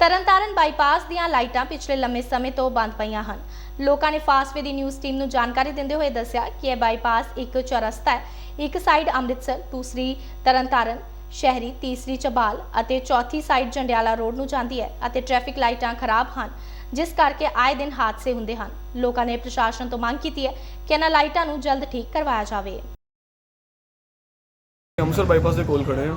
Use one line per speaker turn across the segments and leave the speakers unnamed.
Tarn Taran bypass ਦੀਆਂ ਲਾਈਟਾਂ ਪਿਛਲੇ ਲੰਮੇ ਸਮੇਂ ਤੋਂ ਬੰਦ ਪਈਆਂ ਹਨ। ਲੋਕਾਂ ਨੇ ਫਾਸਟਵੇ ਦੀ ਨਿਊਜ਼ ਟੀਮ ਨੂੰ ਜਾਣਕਾਰੀ ਦਿੰਦੇ ਹੋਏ ਦੱਸਿਆ ਕਿ ਇਹ ਬਾਈਪਾਸ ਇੱਕ ਚੌਰਸਤਾ ਹੈ। ਇੱਕ ਸਾਈਡ ਅੰਮ੍ਰਿਤਸਰ, ਦੂਸਰੀ ਤਰਨਤਾਰਨ ਸ਼ਹਿਰੀ, ਤੀਸਰੀ ਚਬਾਲ ਅਤੇ ਚੌਥੀ ਸਾਈਡ ਜੰਡਿਆਲਾ ਰੋਡ ਨੂੰ ਜਾਂਦੀ ਹੈ ਅਤੇ ਟ੍ਰੈਫਿਕ ਲਾਈਟਾਂ ਖਰਾਬ ਹਨ, ਜਿਸ ਕਰਕੇ ਆਏ ਦਿਨ ਹਾਦਸੇ ਹੁੰਦੇ ਹਨ। ਲੋਕਾਂ ਨੇ ਪ੍ਰਸ਼ਾਸਨ ਤੋਂ ਮੰਗ ਕੀਤੀ ਹੈ ਕਿ ਇਹਨਾਂ ਲਾਈਟਾਂ ਨੂੰ ਜਲਦ ਠੀਕ ਕਰਵਾਇਆ ਜਾਵੇ।
ਅੰਮ੍ਰਿਤਸਰ ਬਾਈਪਾਸ ਦੇ ਕੋਲ ਖੜੇ ਆ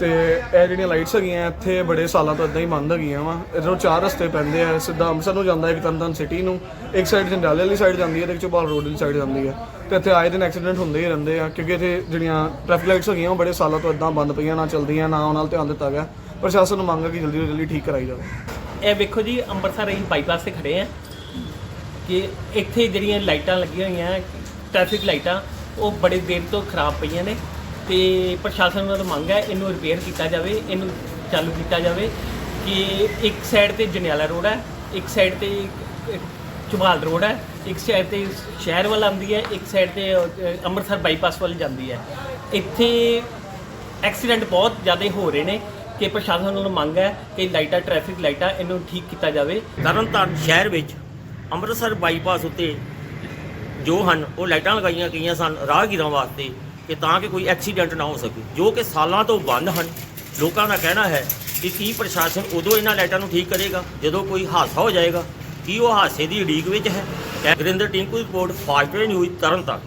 ਤੇ ਇਹ ਜਿਹੜੀਆਂ ਲਾਈਟਸ ਹੈਗੀਆਂ, ਇੱਥੇ ਬੜੇ ਸਾਲਾਂ ਤੋਂ ਇਦਾਂ ਹੀ ਬੰਦ ਹੈਗੀਆਂ ਵਾ। ਇਧਰੋਂ ਚਾਰ ਰਸਤੇ ਪੈਂਦੇ ਆ, ਸਿੱਧਾ ਅੰਮ੍ਰਿਤਸਰ ਨੂੰ ਜਾਂਦਾ ਇੱਕ ਤਰਨਤਾਰਨ ਸਿਟੀ ਨੂੰ। ਇੱਕ ਸਾਈਡ ਜੰਡਾਲੇ ਵਾਲੀ ਸਾਈਡ ਜਾਂਦੀ ਹੈ ਤੇ ਇੱਕ ਚੋਬਾਲ ਰੋਡ ਵਾਲੀ ਸਾਈਡ ਜਾਂਦੀ ਹੈ। ਤੇ ਇੱਥੇ ਆਏ ਦਿਨ ਐਕਸੀਡੈਂਟ ਹੁੰਦੇ ਹੀ ਰਹਿੰਦੇ ਆ, ਕਿਉਂਕਿ ਇੱਥੇ ਜਿਹੜੀਆਂ ਟ੍ਰੈਫਿਕ ਲਾਈਟਸ ਹੈਗੀਆਂ ਉਹ ਬੜੇ ਸਾਲਾਂ ਤੋਂ ਇਦਾਂ ਬੰਦ ਪਈਆਂ, ਨਾ ਚੱਲਦੀਆਂ, ਨਾ ਉਹਨਾਂ ਨਾਲ ਧਿਆਨ ਦਿੱਤਾ ਗਿਆ। ਪ੍ਰਸ਼ਾਸਨ ਨੂੰ ਮੰਗ ਹੈ ਕਿ ਜਲਦੀ ਤੋਂ ਜਲਦੀ ਠੀਕ ਕਰਾਈ ਜਾਵੇ।
ਇਹ ਵੇਖੋ ਜੀ, ਅੰਮ੍ਰਿਤਸਰ ਅਸੀਂ ਬਾਈਪਾਸ ਤੇ ਖੜੇ ਆ ਕਿ ਇੱਥੇ ਜਿਹੜੀਆਂ ਲਾਈਟਾਂ ਲੱਗੀਆਂ ਹੋਈਆਂ ਟ੍ਰੈਫਿਕ ਲਾਈਟਾਂ ਉਹ ਬੜੇ ਦੇਰ ਤੋਂ ਖਰਾਬ ਪਈਆਂ ਨੇ। ਤੇ ਪ੍ਰਸ਼ਾਸਨ ਨੂੰ ਮੰਗ ਹੈ ਇਹਨੂੰ ਰਿਪੇਅਰ ਕੀਤਾ ਜਾਵੇ ਇਹਨੂੰ ਚਾਲੂ ਕੀਤਾ ਜਾਵੇ ਕਿ ਇੱਕ ਸਾਈਡ ਤੇ ਜਨਿਆਲਾ ਰੋਡ ਹੈ ਇੱਕ ਸਾਈਡ ਤੇ ਚੁਬਾਲ ਰੋਡ ਹੈ ਇੱਕ ਸਾਈਡ ਤੇ ਸ਼ਹਿਰ ਵੱਲ ਆਉਂਦੀ ਹੈ ਇੱਕ ਸਾਈਡ ਤੇ ਅ, ਅੰਮ੍ਰਿਤਸਰ ਬਾਈਪਾਸ ਵੱਲ ਜਾਂਦੀ ਹੈ। ਇੱਥੇ ਐਕਸੀਡੈਂਟ ਬਹੁਤ ਜ਼ਿਆਦਾ ਹੋ ਰਹੇ ਨੇ ਕਿ ਪ੍ਰਸ਼ਾਸਨ ਨੂੰ ਮੰਗ ਹੈ ਕਿ ਲਾਈਟਾਂ ਟ੍ਰੈਫਿਕ ਲਾਈਟਾਂ ਇਹਨੂੰ ਠੀਕ ਕੀਤਾ ਜਾਵੇ।
ਤਰਨਤਾਰਨ ਸ਼ਹਿਰ ਵਿੱਚ ਅੰਮ੍ਰਿਤਸਰ ਬਾਈਪਾਸ ਉੱਤੇ ਜੋ ਹਨ ਉਹ ਲਾਈਟਾਂ ਲਗਾਈਆਂ ਗਈਆਂ ਸਨ ਰਾਹਗੀਰਾਂ ਵਾਸਤੇ। ਕਿ ਤਾਂ ਕਿ ਕੋਈ ਐਕਸੀਡੈਂਟ ਨਾ ਹੋ ਸਕੇ, ਜੋ ਕਿ ਸਾਲਾਂ ਤੋਂ ਬੰਦ ਹਨ। ਲੋਕਾਂ ਦਾ ਕਹਿਣਾ ਹੈ ਕਿ ਕੀ ਪ੍ਰਸ਼ਾਸਨ ਉਦੋਂ ਇਹਨਾਂ ਲਾਈਟਾਂ ਨੂੰ ਠੀਕ ਕਰੇਗਾ, ਜਦੋਂ ਕੋਈ ਹਾਦਸਾ ਹੋ ਜਾਏਗਾ? ਕੀ ਉਹ ਹਾਦਸੇ ਦੀ ਉਡੀਕ ਵਿੱਚ ਹੈ? Garinder Tinku report fast news, Tarn Taran.